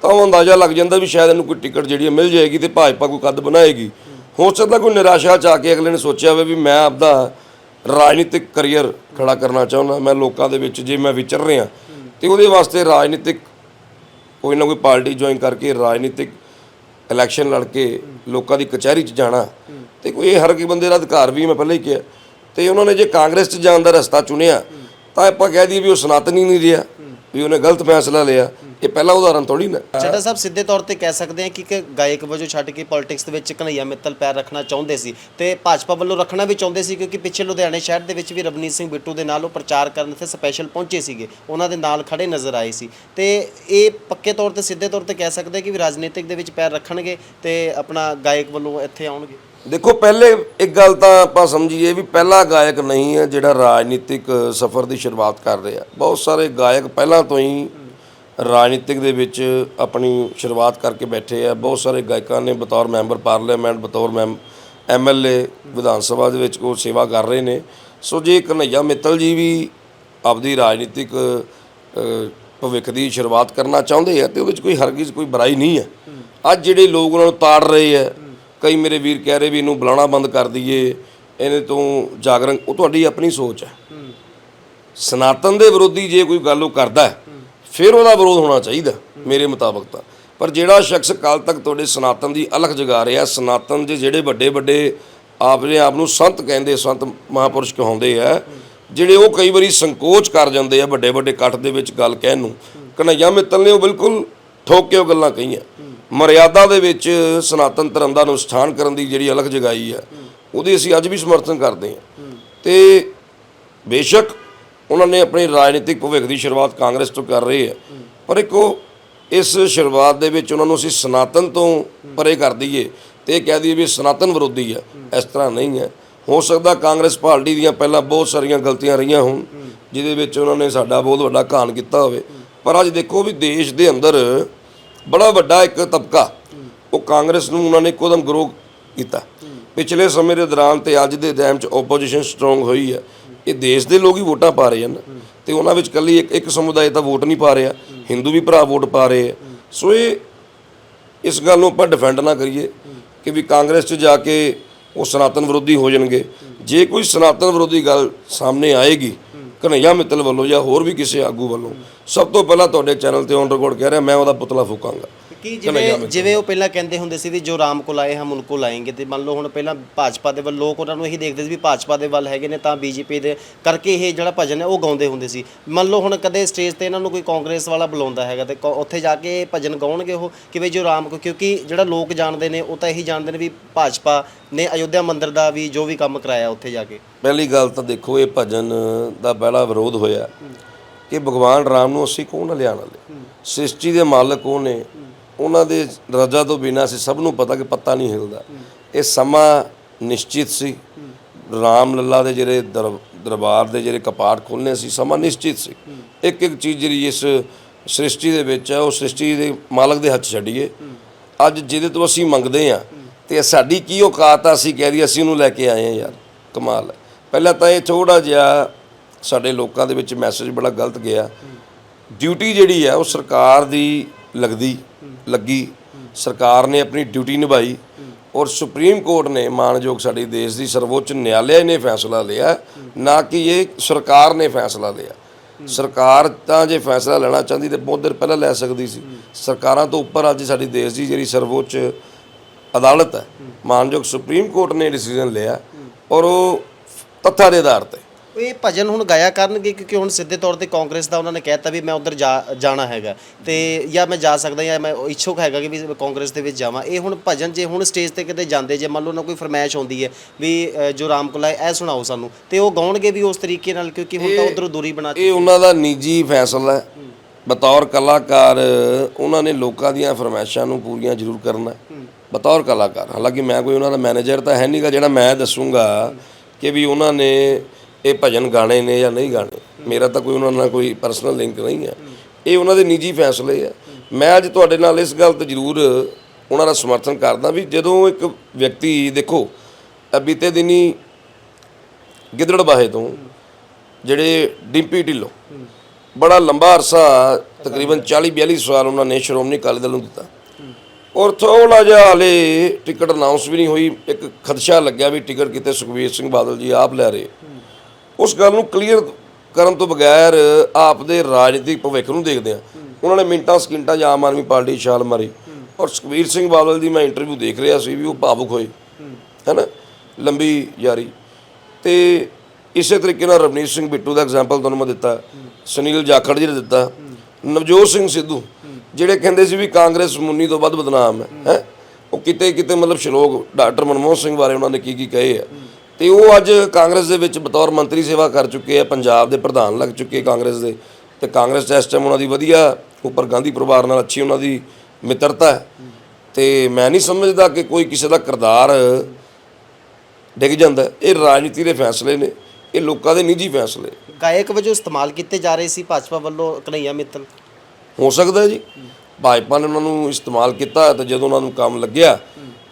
ਤਾਂ ਉਹ ਅੰਦਾਜ਼ਾ ਲੱਗ ਜਾਂਦਾ ਵੀ ਸ਼ਾਇਦ ਇਹਨੂੰ ਕੋਈ ਟਿਕਟ ਜਿਹੜੀ ਹੈ ਮਿਲ ਜਾਏਗੀ ਤੇ ਭਾਜਪਾ ਕੋਈ ਕੱਦ ਬਣਾਏਗੀ। ਹੋ ਸਕਦਾ ਕੋਈ ਨਿਰਾਸ਼ਾ ਚ ਆ ਕੇ ਅਗਲੇ ਨੇ ਸੋਚਿਆ ਹੋਵੇ ਵੀ ਮੈਂ ਆਪਦਾ ਰਾਜਨੀਤਿਕ ਕਰੀਅਰ ਖੜਾ ਕਰਨਾ ਚਾਹੁੰਦਾ, ਮੈਂ ਲੋਕਾਂ ਦੇ ਵਿੱਚ ਜੇ ਮੈਂ ਵਿਚਰ ਰਿਹਾ, ਤੇ ਉਹਦੇ ਵਾਸਤੇ ਰਾਜਨੀਤਿਕ ਕੋਈ ਨਾ ਕੋਈ ਪਾਰਟੀ ਜੁਆਇਨ ਕਰਕੇ ਰਾਜਨੀਤਿਕ ਇਲੈਕਸ਼ਨ ਲੜ ਕੇ ਲੋਕਾਂ ਦੀ ਕਚਹਿਰੀ 'ਚ ਜਾਣਾ ਤੇ ਕੋਈ ਇਹ ਹਰ ਕੋਈ ਬੰਦੇ ਦਾ ਅਧਿਕਾਰ ਵੀ ਮੈਂ ਪਹਿਲਾਂ ਹੀ ਕਿਹਾ। ਤੇ ਉਹਨਾਂ ਨੇ ਜੇ ਕਾਂਗਰਸ 'ਚ ਜਾਣ ਦਾ ਰਸਤਾ ਚੁਣਿਆ, ਤਾਂ ਆਪਾਂ ਕਹਿ ਦਈਏ ਵੀ ਉਹ ਸਨਾਤਨ ਹੀ ਨਹੀਂ ਰਿਹਾ, ਵੀ ਉਹਨੇ ਗਲਤ ਫੈਸਲਾ ਲਿਆ। ਇਹ ਪਹਿਲਾ ਉਦਾਹਰਨ ਥੋੜੀ ਨਾ। ਚੱਡਾ ਸਾਹਿਬ, ਸਿੱਧੇ ਤੌਰ ਤੇ ਕਹਿ ਸਕਦੇ ਹਾਂ ਕਿ ਇੱਕ ਗਾਇਕ ਵਜੋਂ ਛੱਡ ਕੇ ਪੋਲਿਟਿਕਸ ਦੇ ਵਿੱਚ ਕਨਈਆ ਮਿੱਤਲ ਪੈਰ ਰੱਖਣਾ ਚਾਹੁੰਦੇ ਸੀ। ਤੇ ਭਾਜਪਾ ਵੱਲੋਂ ਰੱਖਣਾ ਵੀ ਚਾਹੁੰਦੇ ਸੀ ਕਿਉਂਕਿ ਪਿੱਛੇ ਲੁਧਿਆਣੇ ਸ਼ਹਿਰ ਦੇ ਵਿੱਚ ਵੀ ਰਵਨੀਤ ਸਿੰਘ ਬਿੱਟੂ ਦੇ ਨਾਲ ਉਹ ਪ੍ਰਚਾਰ ਕਰਨ ਇੱਥੇ ਸਪੈਸ਼ਲ ਪਹੁੰਚੇ ਸੀਗੇ। ਉਹਨਾਂ ਦੇ ਨਾਲ ਖੜੇ ਨਜ਼ਰ ਆਏ ਸੀ। ਤੇ ਇਹ ਪੱਕੇ ਤੌਰ ਤੇ ਸਿੱਧੇ ਤੌਰ ਤੇ ਕਹਿ ਸਕਦੇ ਕਿ ਵੀ ਰਾਜਨੀਤਿਕ ਦੇ ਵਿੱਚ ਪੈਰ ਰੱਖਣਗੇ ਤੇ ਆਪਣਾ ਗਾਇਕ ਵੱਲੋਂ ਇੱਥੇ ਆਉਣਗੇ। ਦੇਖੋ, ਪਹਿਲੇ ਇੱਕ ਗੱਲ ਤਾਂ ਆਪਾਂ ਸਮਝੀਏ ਵੀ ਪਹਿਲਾ ਗਾਇਕ ਨਹੀਂ ਹੈ ਜਿਹੜਾ ਰਾਜਨੀਤਿਕ ਸਫ਼ਰ ਦੀ ਸ਼ੁਰੂਆਤ ਕਰ ਰਿਹਾ। ਬਹੁਤ ਸਾਰੇ ਗਾਇਕ ਪਹਿਲਾਂ ਤੋਂ ਹੀ ਰਾਜਨੀਤਿਕ ਦੇ ਵਿੱਚ ਆਪਣੀ ਸ਼ੁਰੂਆਤ ਕਰਕੇ ਬੈਠੇ ਆ। ਬਹੁਤ ਸਾਰੇ ਗਾਇਕਾਂ ਨੇ ਬਤੌਰ ਮੈਂਬਰ ਪਾਰਲੀਮੈਂਟ, ਬਤੌਰ ਮੈਮ ਐਮਐਲਏ ਵਿਧਾਨ ਸਭਾ ਦੇ ਵਿੱਚ ਉਹ ਸੇਵਾ ਕਰ ਰਹੇ ਨੇ। ਸੋ ਜੇ ਕਨਈਆ ਮਿੱਤਲ ਜੀ ਵੀ ਆਪਦੀ ਰਾਜਨੀਤਿਕ ਭਵਿੱਖ ਦੀ ਸ਼ੁਰੂਆਤ ਕਰਨਾ ਚਾਹੁੰਦੇ ਆ, ਤੇ ਉਹਦੇ ਵਿੱਚ ਕੋਈ ਹਰਗਿਜ਼ ਕੋਈ ਬੁਰਾਈ ਨਹੀਂ ਹੈ। ਅੱਜ ਜਿਹੜੇ ਲੋਕ ਉਹਨਾਂ ਨੂੰ ਤਾੜ ਰਹੇ ਆ ਕਈ ਮੇਰੇ ਵੀਰ ਕਹਿ ਰਹੇ ਵੀ ਇਹਨੂੰ ਬੁਲਾਣਾ ਬੰਦ ਕਰ ਦਈਏ ਇਹਨੇ ਤੋਂ ਜਾਗਰਣ ਉਹ ਤੁਹਾਡੀ ਆਪਣੀ ਸੋਚ ਹੈ। ਸਨਾਤਨ ਦੇ ਵਿਰੋਧੀ ਜੇ ਕੋਈ ਗੱਲ ਉਹ ਕਰਦਾ ਹੈ, ਫਿਰ ਉਹਦਾ ਵਿਰੋਧ ਹੋਣਾ ਚਾਹੀਦਾ ਮੇਰੇ ਮੁਤਾਬਕ ਤਾਂ। ਪਰ ਜਿਹੜਾ ਸ਼ਖਸ ਕੱਲ ਤੱਕ ਤੁਹਾਡੇ ਸਨਾਤਨ ਦੀ ਅਲਖ ਜਗਾ ਰਿਹਾ ਸਨਾਤਨ ਦੇ ਜਿਹੜੇ ਵੱਡੇ ਵੱਡੇ ਆਪਣੇ ਆਪ ਨੂੰ ਸੰਤ ਕਹਿੰਦੇ ਸੰਤ ਮਹਾਪੁਰਸ਼ ਕਹਾਉਂਦੇ ਆ ਜਿਹੜੇ ਉਹ ਕਈ ਵਾਰੀ ਸੰਕੋਚ ਕਰ ਜਾਂਦੇ ਆ ਵੱਡੇ ਵੱਡੇ ਇਕੱਠ ਦੇ ਵਿੱਚ ਗੱਲ ਕਹਿਣ ਨੂੰ। ਕਨਈਆ ਮਿੱਤਲ ਨੇ ਉਹ ਬਿਲਕੁਲ ਠੋਕ ਕੇ ਉਹ ਗੱਲਾਂ ਕਹੀਆਂ। ਮਰਿਆਦਾ ਦੇ ਵਿੱਚ ਸਨਾਤਨ ਧਰਮ ਦਾ ਅਨੁਸ਼ਠਾਨ ਕਰਨ ਦੀ ਜਿਹੜੀ ਅਲਖ ਜਗਾਈ ਹੈ, ਉਹਦੀ ਅਸੀਂ ਅੱਜ ਵੀ ਸਮਰਥਨ ਕਰਦੇ ਹਾਂ। ਤੇ ਬੇਸ਼ੱਕ ਉਹਨਾਂ ਨੇ ਆਪਣੀ ਰਾਜਨੀਤਿਕ ਭਵਿੱਖ ਦੀ ਸ਼ੁਰੂਆਤ ਕਾਂਗਰਸ ਤੋਂ ਕਰ ਰਹੇ ਹੈ, ਪਰ ਇੱਕ ਉਹ ਇਸ ਸ਼ੁਰੂਆਤ ਦੇ ਵਿੱਚ ਉਹਨਾਂ ਨੂੰ ਅਸੀਂ ਸਨਾਤਨ ਤੋਂ ਪਰੇ ਕਰ ਦਈਏ ਤੇ ਇਹ ਕਹਿ ਦਈਏ ਵੀ ਸਨਾਤਨ ਵਿਰੋਧੀ ਹੈ, ਇਸ ਤਰ੍ਹਾਂ ਨਹੀਂ ਹੈ। ਹੋ ਸਕਦਾ ਕਾਂਗਰਸ ਪਾਰਟੀ ਦੀਆਂ ਪਹਿਲਾਂ ਬਹੁਤ ਸਾਰੀਆਂ ਗਲਤੀਆਂ ਰਹੀਆਂ ਹੋਣ, ਜਿਹਦੇ ਵਿੱਚ ਉਹਨਾਂ ਨੇ ਸਾਡਾ ਬਹੁਤ ਵੱਡਾ ਘਾਣ ਕੀਤਾ ਹੋਵੇ, ਪਰ ਅੱਜ ਦੇਖੋ ਵੀ ਦੇਸ਼ ਦੇ ਅੰਦਰ ਬੜਾ ਵੱਡਾ ਇੱਕ ਤਬਕਾ। ਉਹ ਕਾਂਗਰਸ ਨੂੰ ਉਹਨਾਂ ਨੇ ਇੱਕੋਦਮ ਗਰੋ ਕੀਤਾ। ਪਿਛਲੇ ਸਮੇਂ ਦੇ ਦੌਰਾਨ ਤੇ ਅੱਜ ਦੇ ਟਾਈਮ 'ਚ ਆਪੋਜੀਸ਼ਨ ਸਟਰੋਂਗ ਹੋਈ ਹੈ ਇਹ ਦੇਸ਼ ਦੇ ਲੋਕ ਹੀ ਵੋਟਾਂ ਪਾ ਰਹੇ ਹਨ ਤੇ ਉਹਨਾਂ ਵਿੱਚ ਕੱਲੀ ਇੱਕ ਇੱਕ ਸਮੁਦਾਇ ਤਾਂ ਵੋਟ ਨਹੀਂ ਪਾ ਰਿਹਾ। ਹਿੰਦੂ ਵੀ ਭਰਾ ਵੋਟ ਪਾ ਰਹੇ ਆ। ਸੋ ਇਹ, ਇਸ ਗੱਲ ਨੂੰ ਆਪਾਂ ਡਿਫੈਂਡ ਨਾ ਕਰੀਏ ਕਿ ਵੀ ਕਾਂਗਰਸ 'ਚ ਜਾ ਕੇ ਉਹ ਸਨਾਤਨ ਵਿਰੋਧੀ ਹੋ ਜਾਣਗੇ। ਜੇ ਕੋਈ ਸਨਾਤਨ ਵਿਰੋਧੀ ਗੱਲ ਸਾਹਮਣੇ ਆਏਗੀ ਕਨਈਆ ਮਿੱਤਲ ਵੱਲੋਂ ਜਾਂ ਹੋਰ ਵੀ ਕਿਸੇ ਆਗੂ ਵੱਲੋਂ ਸਭ ਤੋਂ ਪਹਿਲਾਂ ਤੁਹਾਡੇ ਚੈਨਲ ਤੇ ਔਨ ਰਿਕਾਰਡ ਕਹਿ ਰਿਹਾ, ਮੈਂ ਉਹਦਾ ਪੁਤਲਾ ਫੂਕਾਂਗਾ। ਕਿ ਜਿਵੇਂ ਜਿਵੇਂ ਉਹ ਪਹਿਲਾਂ ਕਹਿੰਦੇ ਹੁੰਦੇ ਸੀ ਵੀ ਜੋ ਰਾਮ ਕੋਲ ਆਏ ਹਮ ਉਨਕੋ ਲਾਏਂਗੇ ਤੇ ਮੰਨ ਲਓ ਹੁਣ ਪਹਿਲਾਂ ਭਾਜਪਾ ਦੇ ਵੱਲ ਲੋਕ ਉਹਨਾਂ ਨੂੰ ਇਹੀ ਦੇਖਦੇ ਸੀ ਵੀ ਭਾਜਪਾ ਦੇ ਵੱਲ ਹੈਗੇ ਨੇ ਤਾਂ ਬੀਜੇਪੀ ਦੇ ਕਰਕੇ ਇਹ ਜਿਹੜਾ ਭਜਨ ਹੈ ਉਹ ਗਾਉਂਦੇ ਹੁੰਦੇ ਸੀ। ਮੰਨ ਲਓ ਹੁਣ ਕਦੇ ਸਟੇਜ ਤੇ ਇਹਨਾਂ ਨੂੰ ਕੋਈ ਕਾਂਗਰਸ ਵਾਲਾ ਬੁਲਾਉਂਦਾ ਹੈਗਾ ਤੇ ਕੌ- ਉੱਥੇ ਜਾ ਕੇ ਇਹ ਭਜਨ ਗਾਉਣਗੇ ਉਹ ਕਿ ਵੀ ਜੋ ਰਾਮ ਕੋ ਕਿਉਂਕਿ ਜਿਹੜਾ ਲੋਕ ਜਾਣਦੇ ਨੇ ਉਹ ਤਾਂ ਇਹੀ ਜਾਣਦੇ ਨੇ ਵੀ ਭਾਜਪਾ ਨੇ ਅਯੋਧਿਆ ਮੰਦਿਰ ਦਾ ਵੀ ਜੋ ਵੀ ਕੰਮ ਕਰਾਇਆ ਉੱਥੇ ਜਾ ਕੇ। ਪਹਿਲੀ ਗੱਲ ਤਾਂ ਦੇਖੋ ਇਹ ਭਜਨ ਦਾ ਬੜਾ ਵਿਰੋਧ ਹੋਇਆ ਕਿ ਭਗਵਾਨ ਰਾਮ ਨੂੰ ਅਸੀਂ ਕੌਣ ਨਾਲ ਲਿਆਉਣ ਵਾਲੇ? ਸ੍ਰਿਸ਼ਟੀ ਦੇ ਮਾਲਕ ਉਹ ਨੇ? ਉਹਨਾਂ ਦੇ ਰਜ਼ਾ ਤੋਂ ਬਿਨਾਂ ਸੀ ਸਭ ਨੂੰ ਪਤਾ ਕਿ ਪੱਤਾ ਨਹੀਂ ਹਿਲਦਾ। ਇਹ ਸਮਾਂ ਨਿਸ਼ਚਿਤ ਸੀ। ਰਾਮ ਲੱਲਾ ਦੇ ਜਿਹੜੇ ਦਰ- ਦਰਬਾਰ ਦੇ ਜਿਹੜੇ ਕਪਾਟ ਖੁੱਲ੍ਹਣੇ ਸੀ, ਸਮਾਂ ਨਿਸ਼ਚਿਤ ਸੀ। ਇੱਕ ਇੱਕ ਚੀਜ਼ ਜਿਹੜੀ ਇਸ ਸ੍ਰਿਸ਼ਟੀ ਦੇ ਵਿੱਚ ਹੈ, ਉਹ ਸ੍ਰਿਸ਼ਟੀ ਦੇ ਮਾਲਕ ਦੇ ਹੱਥ ਛੱਡੀਏ। ਅੱਜ ਜਿਹਦੇ ਤੋਂ ਅਸੀਂ ਮੰਗਦੇ ਆ ਤੇ ਸਾਡੀ ਕੀ ਔਕਾਤ ਆ, ਅਸੀਂ ਕਹਿ ਦਈਏ, ਅਸੀਂ ਉਹਨੂੰ ਲੈ ਕੇ ਆਏ ਆ ਯਾਰ। ਕਮਾਲ ਹੈ। ਪਹਿਲਾਂ ਤਾਂ ਇਹ ਥੋੜਾ ਜਿਹਾ ਸਾਡੇ ਲੋਕਾਂ ਦੇ ਵਿੱਚ ਮੈਸੇਜ ਬੜਾ ਗਲਤ ਗਿਆ। ਡਿਊਟੀ ਜਿਹੜੀ ਹੈ ਉਹ ਸਰਕਾਰ ਦੀ ਲੱਗਦੀ, ਲੱਗੀ। ਸਰਕਾਰ ਨੇ ਆਪਣੀ ਡਿਊਟੀ ਨਿਭਾਈ ਔਰ ਸੁਪਰੀਮ ਕੋਰਟ ਨੇ ਮਾਨਯੋਗ ਸਾਡੇ ਦੇਸ਼ ਦੀ ਸਰਵੋੱਚ ਨਿਆਲਿਆ ਨੇ ਫੈਸਲਾ ਲਿਆ, ਨਾ ਕਿ ਇਹ ਸਰਕਾਰ ਨੇ ਫੈਸਲਾ ਲਿਆ। ਸਰਕਾਰ ਤਾਂ ਜੇ ਫੈਸਲਾ ਲੈਣਾ ਚਾਹੁੰਦੀ ਤੇ ਬਹੁਤ ਦੇਰ ਪਹਿਲਾਂ ਲੈ ਸਕਦੀ ਸੀ। ਸਰਕਾਰਾਂ ਤੋਂ ਉੱਪਰ ਅੱਜ ਸਾਡੀ ਦੇਸ਼ ਦੀ ਜਿਹੜੀ ਸਰਵੋੱਚ ਅਦਾਲਤ ਹੈ, ਮਾਨਯੋਗ ਸੁਪਰੀਮ ਕੋਰਟ ਨੇ ਡਿਸੀਜਨ ਲਿਆ ਔਰ ਉਹ ਤੱਥਾਂ ਦੇ ਆਧਾਰ ਤੇ ਇਹ ਭਜਨ ਹੁਣ ਗਾਇਆ ਕਰਨਗੇ ਕਿਉਂਕਿ ਹੁਣ ਸਿੱਧੇ ਤੌਰ ਤੇ ਕਾਂਗਰਸ ਦਾ ਉਹਨਾਂ ਨੇ ਕਹਿਤਾ ਵੀ ਮੈਂ ਉਧਰ ਜਾਣਾ ਹੈਗਾ। ਤੇ ਜਾਂ ਮੈਂ ਜਾ ਸਕਦਾ ਜਾਂ ਮੈਂ ਇੱਛੁਕ ਹੈਗਾ ਕਿ ਵੀ ਕਾਂਗਰਸ ਦੇ ਵਿੱਚ ਜਾਵਾਂ। ਇਹ ਹੁਣ ਭਜਨ ਜੇ ਹੁਣ ਸਟੇਜ ਤੇ ਕਿਤੇ ਜਾਂਦੇ ਜੇ ਮੰਨ ਲਓ ਨਾ ਕੋਈ ਫਰਮਾਇਸ਼ ਆਉਂਦੀ ਹੈ ਵੀ ਜੋ ਰਾਮ ਕੋਲਾਏ ਇਹ ਸੁਣਾਓ ਸਾਨੂੰ। ਤੇ ਉਹ ਗਾਉਣਗੇ ਵੀ ਉਸ ਤਰੀਕੇ ਨਾਲ ਕਿਉਂਕਿ ਹੁਣ ਤਾਂ ਉਧਰੋਂ ਦੂਰੀ ਬਣਾ ਇਹ ਉਹਨਾਂ ਦਾ ਨਿੱਜੀ ਫੈਸਲਾ ਹੈ। ਬਤੌਰ ਕਲਾਕਾਰ ਉਹਨਾਂ ਨੇ ਲੋਕਾਂ ਦੀਆਂ ਫਰਮਾਇਸ਼ਾਂ ਨੂੰ ਪੂਰੀਆਂ ਜ਼ਰੂਰ ਕਰਨਾ। ਬਤੌਰ ਕਲਾਕਾਰ। ਹਾਲਾਂਕਿ ਮੈਂ ਕੋਈ ਉਹਨਾਂ ਦਾ ਮੈਨੇਜਰ ਤਾਂ ਹੈ ਨਹੀਂਗਾ ਜਿਹੜਾ ਮੈਂ ਦੱਸੂਗਾ ਕਿ ਵੀ ਉਹਨਾਂ ਨੇ ਇਹ ਭਜਨ ਗਾਣੇ ਨੇ ਜਾਂ ਨਹੀਂ ਗਾਣੇ, ਮੇਰਾ ਤਾਂ ਕੋਈ ਉਹਨਾਂ ਨਾਲ ਕੋਈ ਪਰਸਨਲ ਲਿੰਕ ਨਹੀਂ ਹੈ। ਇਹ ਉਹਨਾਂ ਦੇ ਨਿੱਜੀ ਫੈਸਲੇ ਆ। ਮੈਂ ਅੱਜ ਤੁਹਾਡੇ ਨਾਲ ਇਸ ਗੱਲ ਤੇ ਜ਼ਰੂਰ ਉਹਨਾਂ ਦਾ ਸਮਰਥਨ ਕਰਦਾ ਵੀ ਜਦੋਂ ਇੱਕ ਵਿਅਕਤੀ, ਦੇਖੋ ਬੀਤੇ ਦਿਨੀ ਗਿੱਦੜਬਾਹੇ ਤੋਂ ਜਿਹੜੇ ਡਿੰਪੀ ਢਿੱਲੋਂ ਬੜਾ ਲੰਬਾ ਅਰਸਾ ਤਕਰੀਬਨ 40 42 ਸਾਲ ਉਹਨਾਂ ਨੇ ਸ਼੍ਰੋਮਣੀ ਅਕਾਲੀ ਦਲ ਨੂੰ ਦਿੱਤਾ। ਔਰ ਥੋੜਾ ਜਿਹਾ ਹਲੇ ਟਿਕਟ ਅਨਾਉਂਸ ਵੀ ਨਹੀਂ ਹੋਈ। ਇੱਕ ਖਦਸ਼ਾ ਲੱਗਿਆ ਵੀ ਟਿਕਟ ਕਿਤੇ ਸੁਖਬੀਰ ਸਿੰਘ ਬਾਦਲ ਜੀ ਆਪ ਲੈ ਰਹੇ। ਉਸ ਗੱਲ ਨੂੰ ਕਲੀਅਰ ਕਰਨ ਤੋਂ ਬਗੈਰ ਆਪ ਦੇ ਰਾਜਨੀਤਿਕ ਭਵਿੱਖ ਨੂੰ ਦੇਖਦੇ ਆ ਉਹਨਾਂ ਨੇ ਮਿੰਟਾਂ, ਸਕਿੰਟਾਂ ਜਾਂ ਆਮ ਆਦਮੀ ਪਾਰਟੀ ਛਾਲ ਮਾਰੀ। ਔਰ ਸੁਖਬੀਰ ਸਿੰਘ ਬਾਦਲ ਦੀ ਮੈਂ ਇੰਟਰਵਿਊ ਦੇਖ ਰਿਹਾ ਸੀ ਵੀ ਉਹ ਭਾਵੁਕ ਹੋਏ। ਹੈਨਾ? ਲੰਬੀ ਯਾਰੀ। ਤੇ ਇਸੇ ਤਰੀਕੇ ਨਾਲ ਰਵਨੀਤ ਸਿੰਘ ਬਿੱਟੂ ਦਾ ਐਗਜ਼ਾਮਪਲ ਤੁਹਾਨੂੰ ਮੈਂ ਦਿੱਤਾ। ਸੁਨੀਲ ਜਾਖੜ ਜੀ ਨੇ ਦਿੱਤਾ। ਨਵਜੋਤ ਸਿੰਘ ਸਿੱਧੂ, ਜਿਹੜੇ ਕਹਿੰਦੇ ਸੀ ਵੀ ਕਾਂਗਰਸ ਮੁੰਨੀ ਤੋਂ ਵੱਧ ਬਦਨਾਮ ਹੈ ਹੈ? ਉਹ ਕਿਤੇ ਕਿਤੇ ਮਤਲਬ ਸ਼ਲੋਕ ਡਾਕਟਰ ਮਨਮੋਹਨ ਸਿੰਘ ਬਾਰੇ ਉਹਨਾਂ ਨੇ ਕੀ ਕੀ ਕਹੇ ਆ। ਤੇ ਉਹ ਅੱਜ ਕਾਂਗਰਸ ਦੇ ਵਿੱਚ ਬਤੌਰ ਮੰਤਰੀ ਸੇਵਾ ਕਰ ਚੁੱਕੇ ਆ ਪੰਜਾਬ ਦੇ ਪ੍ਰਧਾਨ ਲੱਗ ਚੁੱਕੇ ਕਾਂਗਰਸ ਦੇ। ਤੇ ਕਾਂਗਰਸ ਇਸ ਟਾਈਮ ਉਹਨਾਂ ਦੀ ਵਧੀਆ ਉੱਪਰ ਗਾਂਧੀ ਪਰਿਵਾਰ ਨਾਲ ਅੱਛੀ ਉਹਨਾਂ ਦੀ ਮਿੱਤਰਤਾ ਹੈ। ਤੇ ਮੈਂ ਨਹੀਂ ਸਮਝਦਾ ਕਿ ਕੋਈ ਕਿਸੇ ਦਾ ਕਿਰਦਾਰ ਡਿੱਗ ਜਾਂਦਾ। ਇਹ ਰਾਜਨੀਤੀ ਦੇ ਫੈਸਲੇ ਨੇ ਇਹ ਲੋਕਾਂ ਦੇ ਨਿੱਜੀ ਫੈਸਲੇ। ਗਾਇਕ ਵਜੋਂ ਇਸਤੇਮਾਲ ਕੀਤੇ ਜਾ ਰਹੇ ਸੀ ਭਾਜਪਾ ਵੱਲੋਂ ਕਨਈਆ ਮਿੱਤਲ? ਹੋ ਸਕਦਾ ਜੀ। ਭਾਜਪਾ ਨੇ ਉਹਨਾਂ ਨੂੰ ਇਸਤੇਮਾਲ ਕੀਤਾ ਤੇ ਜਦੋਂ ਉਹਨਾਂ ਨੂੰ ਕੰਮ ਲੱਗਿਆ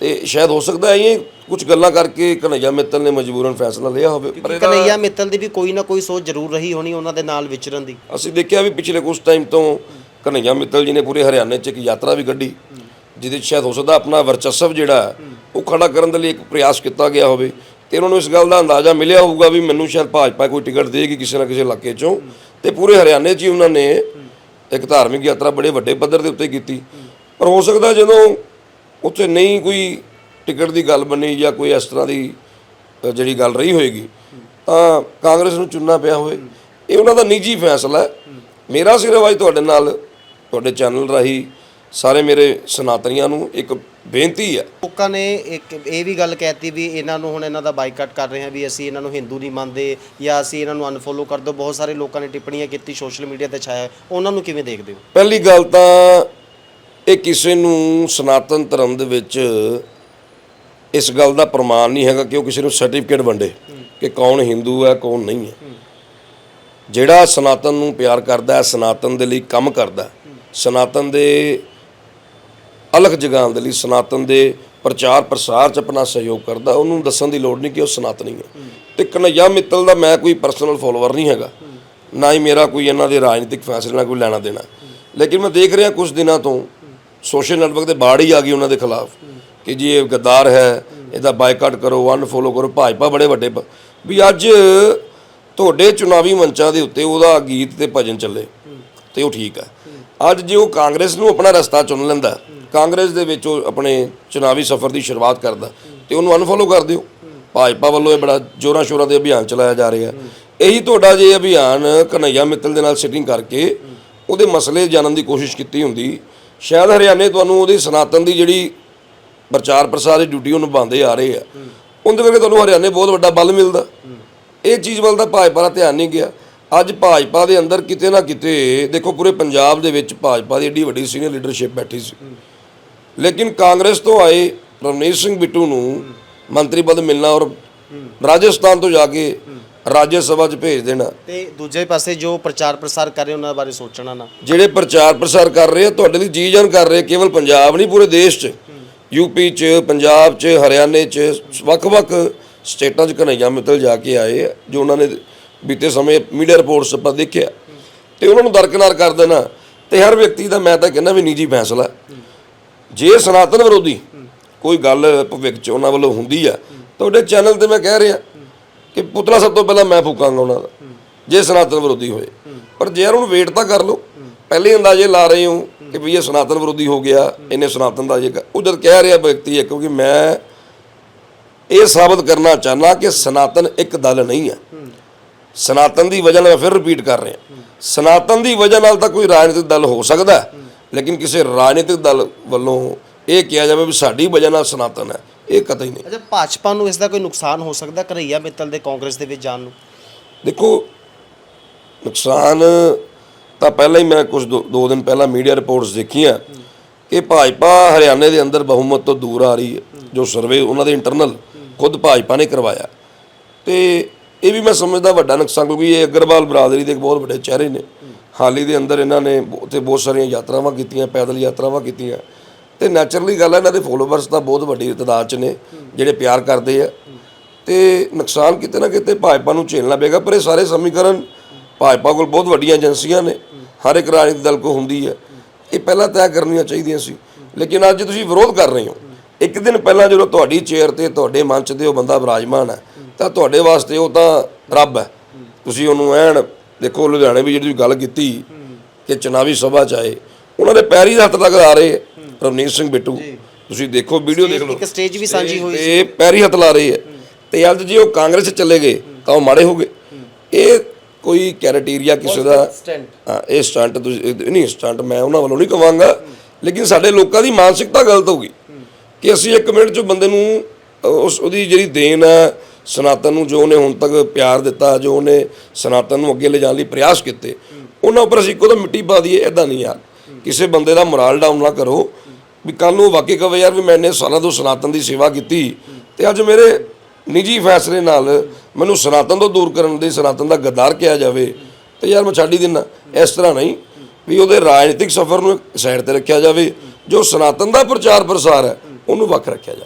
ਤੇ ਸ਼ਾਇਦ ਹੋ ਸਕਦਾ ਹੈ ਇਹ ਕੁਝ ਗੱਲਾਂ ਕਰਕੇ ਕਨਈਆ ਮਿੱਤਲ ਨੇ ਮਜਬੂਰਨ ਫੈਸਲਾ ਲਿਆ ਹੋਵੇ ਪਰ ਇਹਦਾ ਕਨਈਆ ਮਿੱਤਲ ਦੀ ਵੀ ਕੋਈ ਨਾ ਕੋਈ ਸੋਚ ਜ਼ਰੂਰ ਰਹੀ ਹੋਣੀ ਉਹਨਾਂ ਦੇ ਨਾਲ ਵਿਚਰਨ ਦੀ। ਅਸੀਂ ਦੇਖਿਆ ਵੀ ਪਿਛਲੇ ਕੁਝ ਟਾਈਮ ਤੋਂ ਕਨਈਆ ਮਿੱਤਲ ਜੀ ਨੇ ਪੂਰੇ ਹਰਿਆਣੇ 'ਚ ਇੱਕ ਯਾਤਰਾ ਵੀ ਕੱਢੀ ਜਿਹਦੇ 'ਚ ਸ਼ਾਇਦ ਹੋ ਸਕਦਾ ਆਪਣਾ ਵਰਚਸਵ ਜਿਹੜਾ ਉਹ ਖੜਾ ਕਰਨ ਦੇ ਲਈ ਇੱਕ ਪ੍ਰਯਾਸ ਕੀਤਾ ਗਿਆ ਹੋਵੇ। ਤੇ ਉਹਨਾਂ ਨੂੰ ਇਸ ਗੱਲ ਦਾ ਅੰਦਾਜ਼ਾ ਮਿਲਿਆ ਹੋਊਗਾ ਵੀ ਮੈਨੂੰ ਸ਼ਾਇਦ ਭਾਜਪਾ ਕੋਈ ਟਿਕਟ ਦੇਗੀ ਕਿਸੇ ਨਾ ਕਿਸੇ ਇਲਾਕੇ 'ਚੋਂ। ਤੇ ਪੂਰੇ ਹਰਿਆਣੇ 'ਚ ਹੀ ਉਹਨਾਂ ਨੇ ਇੱਕ ਧਾਰਮਿਕ ਯਾਤਰਾ ਬੜੇ ਵੱਡੇ ਪੱਧਰ ਦੇ ਉੱਤੇ ਕੀਤੀ। ਪਰ ਹੋ ਸਕਦਾ ਜਦੋਂ ਉੱਥੇ ਨਹੀਂ ਕੋਈ ਟਿਕਟ ਦੀ ਗੱਲ ਬਣੀ ਜਾਂ ਕੋਈ ਇਸ ਤਰ੍ਹਾਂ ਦੀ ਜਿਹੜੀ ਗੱਲ ਰਹੀ ਹੋਏਗੀ ਤਾਂ ਕਾਂਗਰਸ ਨੂੰ ਚੁਣਨਾ ਪਿਆ ਹੋਵੇ। ਇਹ ਉਹਨਾਂ ਦਾ ਨਿੱਜੀ ਫੈਸਲਾ ਹੈ। ਮੇਰਾ ਸਿਰਫ ਅੱਜ ਤੁਹਾਡੇ ਨਾਲ ਤੁਹਾਡੇ ਚੈਨਲ ਰਾਹੀਂ ਸਾਰੇ ਮੇਰੇ ਸਨਾਤਨੀਆਂ ਨੂੰ ਇੱਕ ਬੇਨਤੀ ਹੈ। ਲੋਕਾਂ ਨੇ ਇੱਕ ਇਹ ਵੀ ਗੱਲ ਕਹਿਤੀ ਵੀ ਇਹਨਾਂ ਨੂੰ ਹੁਣ ਇਹਨਾਂ ਦਾ ਬਾਈਕਾਟ ਕਰ ਰਹੇ ਹਾਂ ਵੀ ਅਸੀਂ ਇਹਨਾਂ ਨੂੰ ਹਿੰਦੂ ਨਹੀਂ ਮੰਨਦੇ ਜਾਂ ਅਸੀਂ ਇਹਨਾਂ ਨੂੰ ਅਨਫੋਲੋ ਕਰ ਦਿਓ ਬਹੁਤ ਸਾਰੇ ਲੋਕਾਂ ਨੇ ਟਿੱਪਣੀਆਂ ਕੀਤੀ ਸੋਸ਼ਲ ਮੀਡੀਆ ਤੇ ਛਾਇਆ। ਉਹਨਾਂ ਨੂੰ ਕਿਵੇਂ ਦੇਖਦੇ ਹੋ? ਪਹਿਲੀ ਗੱਲ ਤਾਂ ਇਹ ਕਿਸੇ ਨੂੰ ਸਨਾਤਨ ਧਰਮ ਦੇ ਵਿੱਚ ਇਸ ਗੱਲ ਦਾ ਪ੍ਰਮਾਣ ਨਹੀਂ ਹੈਗਾ ਕਿ ਉਹ ਕਿਸੇ ਨੂੰ ਸਰਟੀਫਿਕੇਟ ਵੰਡੇ ਕਿ ਕੌਣ ਹਿੰਦੂ ਹੈ, ਕੌਣ ਨਹੀਂ ਹੈ। ਜਿਹੜਾ ਸਨਾਤਨ ਨੂੰ ਪਿਆਰ ਕਰਦਾ ਹੈ, ਸਨਾਤਨ ਦੇ ਲਈ ਕੰਮ ਕਰਦਾ ਸਨਾਤਨ ਦੇ ਅਲਖ ਜਗਾਉਣ ਦੇ ਲਈ, ਸਨਾਤਨ ਦੇ ਪ੍ਰਚਾਰ ਪ੍ਰਸਾਰ ਚ ਆਪਣਾ ਸਹਿਯੋਗ ਕਰਦਾ, ਉਹਨੂੰ ਦੱਸਣ ਦੀ ਲੋੜ ਨਹੀਂ ਕਿ ਉਹ ਸਨਾਤਨੀ ਹੈ ਤੇ ਕਨਈਆ ਮਿੱਤਲ ਦਾ ਮੈਂ ਕੋਈ ਪਰਸਨਲ ਫਾਲੋਅਰ ਨਹੀਂ ਹੈਗਾ। ਨਾ ਹੀ ਮੇਰਾ ਕੋਈ ਇਹਨਾਂ ਦੇ ਰਾਜਨੀਤਿਕ ਫੈਸਲੇ ਨਾਲ ਕੋਈ ਲੈਣਾ ਦੇਣਾ। ਲੇਕਿਨ ਮੈਂ ਦੇਖ ਰਿਹਾ ਕੁਝ ਦਿਨਾਂ ਤੋਂ ਸੋਸ਼ਲ ਨੈਟਵਰਕ ਤੇ ਬਾੜ ਹੀ ਆ ਗਈ ਉਹਨਾਂ ਦੇ ਖਿਲਾਫ ਕਿ ਜੀ ਇਹ ਗੱਦਾਰ ਹੈ, ਇਹਦਾ ਬਾਈਕਾਟ ਕਰੋ ਅਨਫੋਲੋ ਕਰੋ, ਭਾਜਪਾ ਬੜੇ ਵੱਡੇ ਵੀ ਅੱਜ ਤੁਹਾਡੇ ਚੁਣਾਵੀ ਮੰਚਾਂ ਦੇ ਉੱਤੇ ਉਹਦਾ ਗੀਤ ਤੇ ਭਜਨ ਚੱਲੇ ਤੇ ਉਹ ਠੀਕ ਹੈ। ਅੱਜ ਜੇ ਉਹ ਕਾਂਗਰਸ ਨੂੰ ਆਪਣਾ ਰਸਤਾ ਚੁਣ ਲੈਂਦਾ, ਕਾਂਗਰਸ ਦੇ ਵਿੱਚ ਉਹ ਆਪਣੇ ਚੁਣਾਵੀ ਸਫ਼ਰ ਦੀ ਸ਼ੁਰੂਆਤ ਕਰਦਾ ਤੇ ਉਹਨੂੰ ਅਨਫੋਲੋ ਕਰ ਦਿਓ। ਭਾਜਪਾ ਵੱਲੋਂ ਇਹ ਬੜਾ ਜੋਰਾਂ ਸ਼ੋਰਾਂ ਦੇ ਅਭਿਆਨ ਚਲਾਇਆ ਜਾ ਰਿਹਾ। ਇਹੀ ਤੁਹਾਡਾ ਜੇ ਅਭਿਆਨ ਕਨਈਆ ਮਿੱਤਲ ਦੇ ਨਾਲ ਸਿਟਿੰਗ ਕਰਕੇ ਉਹਦੇ ਮਸਲੇ ਜਾਣਨ ਦੀ ਕੋਸ਼ਿਸ਼ ਕੀਤੀ ਹੁੰਦੀ ਸ਼ਾਇਦ ਹਰਿਆਣੇ ਤੁਹਾਨੂੰ ਉਹਦੀ ਸਨਾਤਨ ਦੀ ਜਿਹੜੀ ਪ੍ਰਚਾਰ ਪ੍ਰਸਾਰ ਦੀ ਡਿਊਟੀ ਉਹ ਨਿਭਾਉਂਦੇ ਆ ਰਹੇ ਆ। ਉਹਦੇ ਕਰਕੇ ਤੁਹਾਨੂੰ ਹਰਿਆਣੇ ਬਹੁਤ ਵੱਡਾ ਬਲ ਮਿਲਦਾ। ਇਹ ਚੀਜ਼ ਵੱਲ ਤਾਂ ਭਾਜਪਾ ਦਾ ਧਿਆਨ ਨਹੀਂ ਗਿਆ। ਅੱਜ ਭਾਜਪਾ ਦੇ ਅੰਦਰ ਕਿਤੇ ਨਾ ਕਿਤੇ, ਦੇਖੋ ਪੂਰੇ ਪੰਜਾਬ ਦੇ ਵਿੱਚ ਭਾਜਪਾ ਦੀ ਏਡੀ ਵੱਡੀ ਸੀਨੀਅਰ ਲੀਡਰਸ਼ਿਪ ਬੈਠੀ ਸੀ। ਲੇਕਿਨ ਕਾਂਗਰਸ ਤੋਂ ਆਏ ਰਵਨੀਤ ਸਿੰਘ ਬਿੱਟੂ ਨੂੰ ਮੰਤਰੀ ਪਦ ਮਿਲਣਾ ਔਰ ਰਾਜਸਥਾਨ ਤੋਂ ਜਾ ਕੇ ਰਾਜ ਸਭਾ 'ਚ ਭੇਜ ਦੇਣਾ। ਤੇ ਦੂਜੇ ਪਾਸੇ ਜੋ ਪ੍ਰਚਾਰ ਪ੍ਰਸਾਰ ਕਰ ਰਹੇ ਉਹਨਾਂ ਬਾਰੇ ਸੋਚਣਾ ਨਾ। ਜਿਹੜੇ ਪ੍ਰਚਾਰ ਪ੍ਰਸਾਰ ਕਰ ਰਹੇ ਆ ਤੁਹਾਡੇ ਲਈ ਜੀ ਜਾਨ ਕਰ ਰਹੇ ਕੇਵਲ ਪੰਜਾਬ ਨਹੀਂ ਪੂਰੇ ਦੇਸ਼ 'ਚ। ਯੂਪੀ 'ਚ ਪੰਜਾਬ 'ਚ ਹਰਿਆਣੇ 'ਚ ਵੱਖ-ਵੱਖ ਸਟੇਟਾਂ 'ਚ ਕਨਈਆ ਮਿੱਤਲ ਜਾ ਕੇ ਆਏ ਜੋ ਉਹਨਾਂ ਨੇ ਬੀਤੇ ਸਮੇਂ ਮੀਡੀਆ ਰਿਪੋਰਟਸ ਆਪਾਂ ਦੇਖਿਆ। ਤੇ ਉਹਨਾਂ ਨੂੰ ਦਰਕਨਾਰ ਕਰ ਦੇਣਾ। ਤੇ ਹਰ ਵਿਅਕਤੀ ਦਾ ਮੈਂ ਤਾਂ ਕਹਿੰਦਾ ਵੀ ਨਿੱਜੀ ਫੈਸਲਾ। ਜੇ ਸਨਾਤਨ ਵਿਰੋਧੀ ਕੋਈ ਗੱਲ ਭਵਿੱਖ 'ਚ ਉਹਨਾਂ ਵੱਲੋਂ ਹੁੰਦੀ ਆ ਤੁਹਾਡੇ ਚੈਨਲ ਤੇ ਮੈਂ ਕਹਿ ਰਿਹਾ ਕਿ ਪੁਤਲਾ ਸਭ ਤੋਂ ਪਹਿਲਾਂ ਮੈਂ ਫੂਕਾਂਗਾ ਉਹਨਾਂ ਦਾ, ਜੇ ਸਨਾਤਨ ਵਿਰੋਧੀ ਹੋਏ। ਪਰ ਜੇ ਯਾਰ ਉਹਨੂੰ ਵੇਟ ਤਾਂ ਕਰ ਲਓ। ਪਹਿਲੇ ਅੰਦਾਜ਼ੇ ਲਾ ਰਹੇ ਹੋ ਕਿ ਵੀ ਇਹ ਸਨਾਤਨ ਵਿਰੋਧੀ ਹੋ ਗਿਆ, ਇਹਨੇ ਸਨਾਤਨ ਦਾ ਜੇ ਉਹ ਜਦ ਕਹਿ ਰਿਹਾ ਵਿਅਕਤੀ ਹੈ ਕਿਉਂਕਿ ਮੈਂ ਇਹ ਸਾਬਤ ਕਰਨਾ ਚਾਹਨਾ ਕਿ ਸਨਾਤਨ ਇੱਕ ਦਲ ਨਹੀਂ ਹੈ। ਸਨਾਤਨ ਦੀ ਵਜ੍ਹਾ ਨਾਲ ਮੈਂ ਫਿਰ ਰਿਪੀਟ ਕਰ ਰਿਹਾ। ਸਨਾਤਨ ਦੀ ਵਜ੍ਹਾ ਨਾਲ ਤਾਂ ਕੋਈ ਰਾਜਨੀਤਿਕ ਦਲ ਹੋ ਸਕਦਾ ਲੇਕਿਨ ਕਿਸੇ ਰਾਜਨੀਤਿਕ ਦਲ ਵੱਲੋਂ ਇਹ ਕਿਹਾ ਜਾਵੇ ਵੀ ਸਾਡੀ ਵਜ੍ਹਾ ਨਾਲ ਸਨਾਤਨ ਹੈ। ਇਹ ਕਤਈ ਨਹੀਂ। ਅੱਛਾ ਭਾਜਪਾ ਨੂੰ ਇਸ ਦਾ ਕੋਈ ਨੁਕਸਾਨ ਹੋ ਸਕਦਾ ਕਰਈਆ ਮਿੱਤਲ ਦੇ ਕਾਂਗਰਸ ਦੇ ਵਿੱਚ ਜਾਣ ਨੂੰ? ਦੇਖੋ ਨੁਕਸਾਨ ਤਾਂ ਪਹਿਲਾਂ ਹੀ ਮੈਂ ਕੁਝ ਦੋ ਦਿਨ ਪਹਿਲਾਂ ਮੀਡੀਆ ਰਿਪੋਰਟਸ ਦੇਖੀਆਂ ਕਿ ਭਾਜਪਾ ਹਰਿਆਣੇ ਦੇ ਅੰਦਰ ਬਹੁਮਤ ਤੋਂ ਦੂਰ ਆ ਰਹੀ ਹੈ। ਜੋ ਸਰਵੇ ਉਹਨਾਂ ਦੇ ਇੰਟਰਨਲ ਖੁਦ ਭਾਜਪਾ ਨੇ ਕਰਵਾਇਆ। ਤੇ ਇਹ ਵੀ ਮੈਂ ਸਮਝਦਾ ਵੱਡਾ ਨੁਕਸਾਨ ਕਿਉਂਕਿ ਇਹ ਅਗਰਵਾਲ ਬਰਾਦਰੀ ਦੇ ਇੱਕ ਬਹੁਤ ਵੱਡੇ ਚਿਹਰੇ ਨੇ। ਹਾਲ ਦੇ ਅੰਦਰ ਇਹਨਾਂ ਨੇ ਉੱਥੇ ਬਹੁਤ ਸਾਰੀਆਂ ਯਾਤਰਾਵਾਂ ਕੀਤੀਆਂ ਪੈਦਲ ਯਾਤਰਾਵਾਂ ਕੀਤੀਆਂ। ਤੇ ਨੈਚੁਰਲੀ ਗੱਲ ਹੈ ਇਹਨਾਂ ਦੇ ਫੋਲੋਵਰਸ ਤਾਂ ਬਹੁਤ ਵੱਡੀ ਤਾਦਾਦ 'ਚ ਨੇ, ਜਿਹੜੇ ਪਿਆਰ ਕਰਦੇ ਆ। ਤੇ ਨੁਕਸਾਨ ਕਿਤੇ ਨਾ ਕਿਤੇ ਭਾਜਪਾ ਨੂੰ ਝੇਲਣਾ ਪਏਗਾ, ਪਰ ਇਹ ਸਾਰੇ ਸਮੀਕਰਨ ਭਾਜਪਾ ਕੋਲ ਬਹੁਤ ਵੱਡੀਆਂ ਏਜੰਸੀਆਂ ਨੇ, ਹਰ ਇੱਕ ਰਾਜਨੀਤਿਕ ਦਲ ਕੋ ਹੁੰਦੀ ਹੈ ਇਹ ਪਹਿਲਾਂ ਤੈਅ ਕਰਨੀਆਂ ਚਾਹੀਦੀਆਂ ਸੀ, ਲੇਕਿਨ ਅੱਜ ਤੁਸੀਂ ਵਿਰੋਧ ਕਰ ਰਹੇ ਹੋ। ਇੱਕ ਦਿਨ ਪਹਿਲਾਂ ਜਦੋਂ ਤੁਹਾਡੀ ਚੇਅਰ ਤੇ, ਤੁਹਾਡੇ ਮੰਚ ਤੇ ਉਹ ਬੰਦਾ ਵਿਰਾਜਮਾਨ ਹੈ, ਤਾਂ ਤੁਹਾਡੇ ਵਾਸਤੇ ਉਹ ਤਾਂ ਰੱਬ ਹੈ। ਤੁਸੀਂ ਉਹਨੂੰ ਐਨ ਦੇਖੋ, ਲੁਧਿਆਣੇ ਵੀ ਜਿਹੜੀ ਗੱਲ ਕੀਤੀ ਕਿ ਚੁਣਾਵੀ ਸਭਾ ਚ ਆਏ, ਉਹਨਾਂ ਦੇ ਪੈਰੀ ਹੱਥ ਤੱਕ ਆ ਰਹੇ। ਰਵਨੀਤ ਸਿੰਘ ਬਿੱਟੂ ਤੁਸੀਂ ਦੇਖੋ ਵੀਡੀਓ ਦੇਖ ਲਓ। ਇੱਕ ਸਟੇਜ ਵੀ ਸਾਂਝੀ ਹੋਈ ਤੇ ਪੈਰੀ ਹੱਥ ਲਾ ਰਹੇ ਹੈ। ਤੇ ਅੱਜ ਜੇ ਉਹ ਕਾਂਗਰਸ ਚਲੇ ਗਏ ਤਾਂ ਉਹ ਮਾੜੇ ਹੋ ਗਏ। ਇਹ ਕੋਈ ਕ੍ਰਾਈਟੇਰੀਆ ਕਿਸੇ ਦਾ ਹਾਂ ਇਹ ਸਟੰਟ ਤੁਸੀਂ ਇਹ ਨਹੀਂ ਸਟੰਟ ਮੈਂ ਉਹਨਾਂ ਵੱਲੋਂ ਨਹੀਂ ਕਵਾਂਗਾ ਲੇਕਿਨ ਸਾਡੇ ਲੋਕਾਂ ਦੀ ਮਾਨਸਿਕਤਾ ਗਲਤ ਹੋ ਗਈ ਕਿ ਅਸੀਂ ਇੱਕ ਮਿੰਟ 'ਚ ਬੰਦੇ ਨੂੰ ਉਸ ਉਹਦੀ ਜਿਹੜੀ ਦੇਣ ਹੈ ਸਨਾਤਨ ਨੂੰ ਜੋ ਉਹਨੇ ਹੁਣ ਤੱਕ ਪਿਆਰ ਦਿੱਤਾ ਜੋ ਉਹਨੇ ਸਨਾਤਨ ਨੂੰ ਅੱਗੇ ਲਿਜਾਣ ਲਈ ਪ੍ਰਯਾਸ ਕੀਤੇ ਉਹਨਾਂ ਉੱਪਰ ਅਸੀਂ ਇੱਕੋ ਮਿੱਟੀ ਪਾ ਦਈਏ ਇਦਾਂ ਨਹੀਂ ਯਾਰ। ਕਿਸੇ ਬੰਦੇ ਦਾ ਮੋਰਲ ਡਾਊਨ ਨਾ ਕਰੋ। ਵੀ ਕੱਲ ਨੂੰ ਵਾਕਈ ਕਵੇ ਯਾਰ ਵੀ ਮੈਨੇ ਸਾਲਾਂ ਤੋਂ ਸਨਾਤਨ ਦੀ ਸੇਵਾ ਕੀਤੀ ਤੇ ਅੱਜ ਮੇਰੇ ਨਿੱਜੀ ਫੈਸਲੇ ਨਾਲ ਮੈਨੂੰ ਸਨਾਤਨ ਤੋਂ ਦੂਰ ਕਰਨ ਦੇ ਸਨਾਤਨ ਦਾ ਗੱਦਾਰ ਕਿਹਾ ਜਾਵੇ ਤੇ ਯਾਰ ਮੈਂ ਛੱਡ ਹੀ ਦਿੰਨਾ ਇਸ ਤਰ੍ਹਾਂ ਨਹੀਂ ਵੀ ਉਹਦੇ ਰਾਜਨੀਤਿਕ ਸਫ਼ਰ ਨੂੰ ਸਾਈਡ ਤੇ ਰੱਖਿਆ ਜਾਵੇ, ਜੋ ਸਨਾਤਨ ਦਾ ਪ੍ਰਚਾਰ ਪ੍ਰਸਾਰ ਹੈ, ਉਹਨੂੰ ਵੱਖ ਰੱਖਿਆ ਜਾਵੇ।